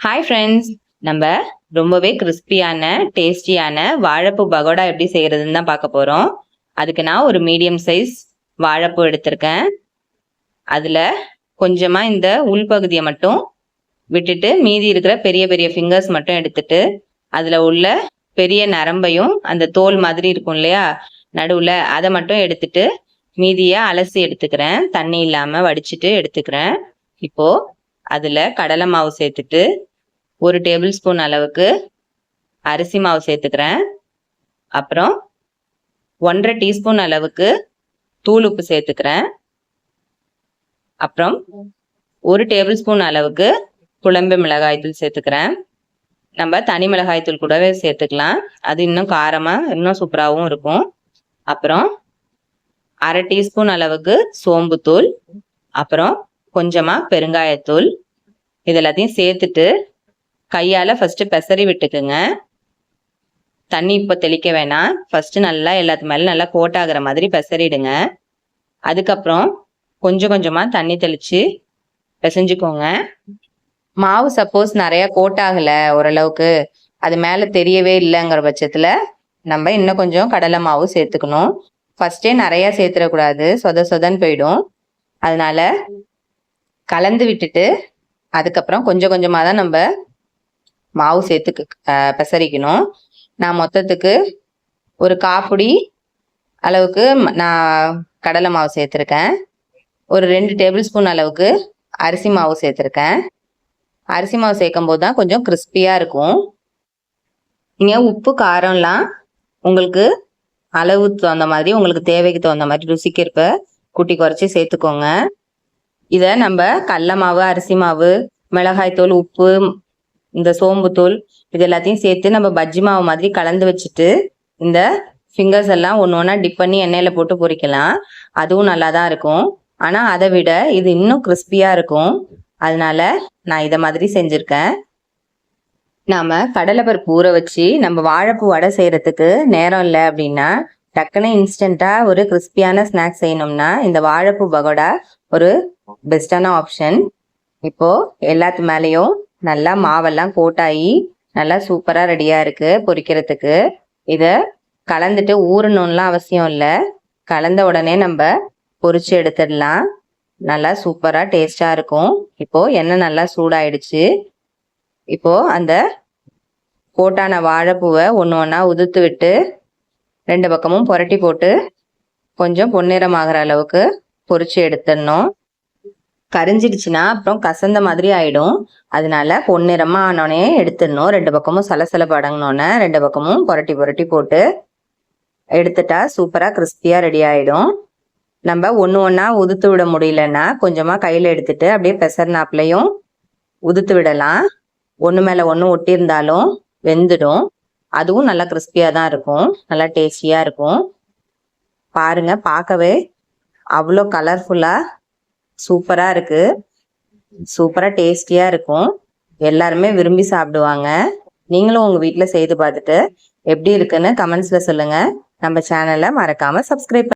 Hi friends நம்ம ரொம்பவே கிறிஸ்பியான டேஸ்டியான வாழைப்பூ பகோடா எப்படி செய்கிறதுன்னு தான் பார்க்க போகிறோம் அதுக்கு நான் ஒரு மீடியம் சைஸ் வாழைப்பூ எடுத்திருக்கேன். அதில் கொஞ்சமாக இந்த உள்பகுதியை மட்டும் விட்டுட்டு மீதி இருக்கிற பெரிய பெரிய ஃபிங்கர்ஸ் மட்டும் எடுத்துட்டு அதில் உள்ள பெரிய நரம்பையும் அந்த தோல் மாதிரி இருக்கும் இல்லையா நடுவில் அதை மட்டும் எடுத்துட்டு மீதியை அலசி எடுத்துக்கிறேன். தண்ணி இல்லாமல் வடிச்சிட்டு எடுத்துக்கிறேன். இப்போது அதில் கடலை மாவு சேர்த்துட்டு ஒரு டேபிள் ஸ்பூன் அளவுக்கு அரிசி மாவு சேர்த்துக்கிறேன். அப்புறம் ஒன்றரை டீஸ்பூன் அளவுக்கு தூள் உப்பு சேர்த்துக்கிறேன். அப்புறம் ஒரு டேபிள் ஸ்பூன் அளவுக்கு குழம்பு மிளகாய் தூள் சேர்த்துக்கிறேன். நம்ம தனி மிளகாய்த்தூள் கூடவே சேர்த்துக்கலாம். அது இன்னும் காரமாக இன்னும் சூப்பராகவும் இருக்கும். அப்புறம் அரை டீஸ்பூன் அளவுக்கு சோம்புத்தூள். அப்புறம் கொஞ்சமாக பெருங்காயத்தூள் இது எல்லாத்தையும் சேர்த்துட்டு கையால் ஃபஸ்ட்டு பெசரி விட்டுக்குங்க. தண்ணி இப்போ தெளிக்க வேணாம். ஃபஸ்ட்டு நல்லா எல்லாத்து மேலே நல்லா கோட் ஆகிற மாதிரி பெசரிடுங்க அதுக்கப்புறம் கொஞ்சம் கொஞ்சமாக தண்ணி தெளித்து பிசைஞ்சுக்கோங்க. மாவு சப்போஸ் நிறைய கோட் ஆகலை ஓரளவுக்கு அது மேலே தெரியவே இல்லைங்கிற பட்சத்தில் நம்ம இன்னும் கொஞ்சம் கடலை மாவு சேர்த்துக்கணும். ஃபஸ்ட்டே நிறையா சேர்த்துடக்கூடாது. சொத சொதன்னு போயிடும். அதனால கலந்து விட்டுட்டு அதுக்கப்புறம் கொஞ்சம் கொஞ்சமாக தான் நம்ம மாவு சேர்த்து பெசரிக்கணும். நான் மொத்தத்துக்கு ஒரு காப்புடி அளவுக்கு நான் கடலை மாவு சேர்த்துருக்கேன். ஒரு ரெண்டு டேபிள் ஸ்பூன் அளவுக்கு அரிசி மாவு சேர்த்துருக்கேன். அரிசி மாவு சேர்க்கும் போது தான் கொஞ்சம் கிறிஸ்பியாக இருக்கும். நீங்கள் உப்பு காரம்லாம் உங்களுக்கு அளவு தகுந்த மாதிரி உங்களுக்கு தேவைக்கு தகுந்த மாதிரி ருசிக்கிறப்ப குட்டி குறைச்சி சேர்த்துக்கோங்க. இதை நம்ம கடல மாவு அரிசி மாவு மிளகாய்த்தூள் உப்பு இந்த சோம்புத்தூள் இது எல்லாத்தையும் சேர்த்து நம்ம பஜ்ஜி மாவு மாதிரி கலந்து வச்சுட்டு இந்த ஃபிங்கர்ஸ் எல்லாம் ஒன்று ஒன்றா டிப் பண்ணி எண்ணெயில் போட்டு பொரிக்கலாம். அதுவும் நல்லா தான் இருக்கும். ஆனால் அதை விட இது இன்னும் கிறிஸ்பியாக இருக்கும். அதனால நான் இதை மாதிரி செஞ்சுருக்கேன். நாம் கடலைப்பருப்பு ஊற வச்சு நம்ம வாழைப்பூ வடை செய்கிறதுக்கு நேரம் இல்லை அப்படின்னா டக்குன்னு இன்ஸ்டண்ட்டாக ஒரு கிறிஸ்பியான ஸ்நாக்ஸ் செய்யணும்னா இந்த வாழைப்பூ பகோடா ஒரு பெஸ்டான ஆப்ஷன் இப்போது எல்லாத்து மேலேயும் நல்லா மாவெல்லாம் கோட்டாகி நல்லா சூப்பராக ரெடியாக இருக்குது பொரிக்கிறதுக்கு இதை கலந்துட்டு ஊறணும்லாம் அவசியம் இல்லை. கலந்த உடனே நம்ம பொரிச்சு எடுத்துடலாம். நல்லா சூப்பராக டேஸ்டாக இருக்கும். இப்போது எண்ணெய் நல்லா சூடாயிடுச்சு. இப்போது அந்த கோட்டான வாழைப்பூவை ஒன்று ஒன்றா உதுத்து விட்டு ரெண்டு பக்கமும் புரட்டி போட்டு கொஞ்சம் பொன்னிறமாகிற அளவுக்கு பொறிச்சு எடுத்துடணும். கரிஞ்சிடுச்சுன்னா அப்புறம் கசந்த மாதிரி ஆயிடும். அதனால பொன்னிறமா ஆனோடனே எடுத்துடணும். ரெண்டு பக்கமும் சலசல படங்கினோடனே ரெண்டு பக்கமும் புரட்டி புரட்டி போட்டு எடுத்துட்டா சூப்பராக கிறிஸ்பியா ரெடி ஆகிடும் நம்ம ஒன்று ஒன்றா உதுத்து விட முடியலன்னா கொஞ்சமாக கையில் எடுத்துட்டு அப்படியே பெசர் நாப்லையும் உதுத்து விடலாம். ஒன்று மேலே ஒன்று ஒட்டியிருந்தாலும் வெந்துடும். அதுவும் நல்லா கிறிஸ்பியாக தான் இருக்கும். நல்லா டேஸ்டியாக இருக்கும். பாருங்க பார்க்கவே அவ்வளோ கலர்ஃபுல்லாக சூப்பராக இருக்குது சூப்பராக டேஸ்டியாக இருக்கும். எல்லாருமே விரும்பி சாப்பிடுவாங்க. நீங்களும் உங்கள் வீட்டில் செய்து பார்த்துட்டு எப்படி இருக்குன்னு கமெண்ட்ஸில் சொல்லுங்கள் நம்ம சேனலை மறக்காமல் சப்ஸ்கிரைப்